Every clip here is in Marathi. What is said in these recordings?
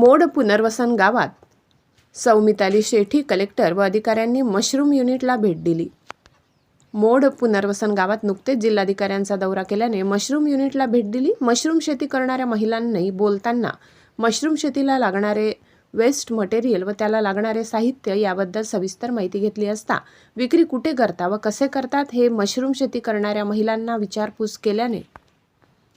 मोड पुनर्वसन गावात. सौमिताली शेठी कलेक्टर व अधिकाऱ्यांनी मशरूम युनिटला भेट दिली. मोड पुनर्वसन गावात नुकतेच जिल्हाधिकाऱ्यांचा दौरा केल्याने मशरूम युनिटला भेट दिली. मशरूम शेती करणाऱ्या महिलांनी बोलताना मशरूम शेतीला लागणारे वेस्ट मटेरियल व त्याला लागणारे साहित्य याबद्दल सविस्तर माहिती घेतली असता विक्री कुठे करता व कसे करतात हे मशरूम शेती करणाऱ्या महिलांना विचारपूस केल्याने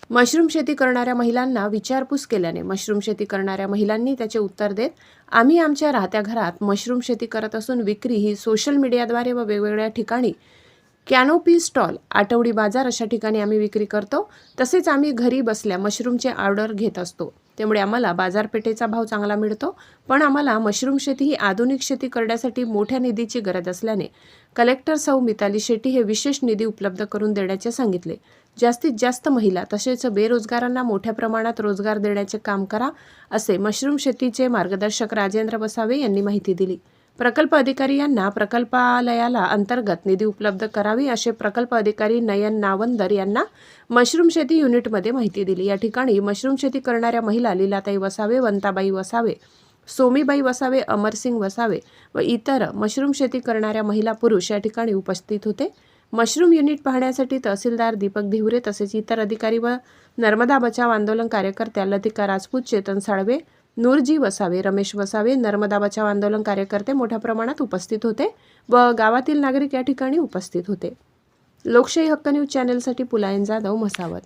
मशरूम शेती करणाऱ्या महिलांना विचारपूस केल्याने मशरूम शेती करणाऱ्या महिलांनी त्याचे उत्तर देत आम्ही आमच्या राहत्या घरात मशरूम शेती करत असून विक्री ही सोशल मीडियाद्वारे व वेगवेगळ्या ठिकाणी कॅनोपी स्टॉल आठवडी बाजार अशा ठिकाणी आम्ही विक्री करतो. तसेच आम्ही घरी बसल्या मशरूमचे ऑर्डर घेत असतो. त्यामुळे आम्हाला बाजारपेठेचा भाव चांगला मिळतो. पण आम्हाला मशरूम शेती ही आधुनिक शेती करण्यासाठी मोठ्या निधीची गरज असल्याने कलेक्टर सौ मिताली शेट्टी हे विशेष निधी उपलब्ध करून देण्याचे सांगितले. जास्तीत जास्त महिला तसेच बेरोजगारांना मोठ्या प्रमाणात रोजगार देण्याचे काम करा असे मशरूम शेतीचे मार्गदर्शक राजेंद्र बसावे यांनी माहिती दिली. प्रकल्प अधिकारी यांना प्रकल्पालयाला अंतर्गत निधी उपलब्ध करावी असे प्रकल्प अधिकारी नयन नावंदर यांना मशरूम शेती युनिटमध्ये माहिती दिली. या ठिकाणी मशरूम शेती करणाऱ्या महिला लीलाताई वसावे वंताबाई वसावे सोमीबाई वसावे अमरसिंग वसावे व इतर मशरूम शेती करणाऱ्या महिला पुरुष या ठिकाणी उपस्थित होते. मशरूम युनिट पाहण्यासाठी तहसीलदार दीपक धिवरे तसेच इतर अधिकारी व नर्मदा बचाव आंदोलन कार्यकर्त्या लतिका राजपूत चेतन साळवे नूरजी वसावे रमेश वसावे नर्मदा बचाव आंदोलन कार्यकर्ते मोठ्या प्रमाणात उपस्थित होते व गावातील नागरिक या ठिकाणी उपस्थित होते. लोकशाही हक्क न्यूज चॅनेलसाठी पुलायन जाधव म्हसावत.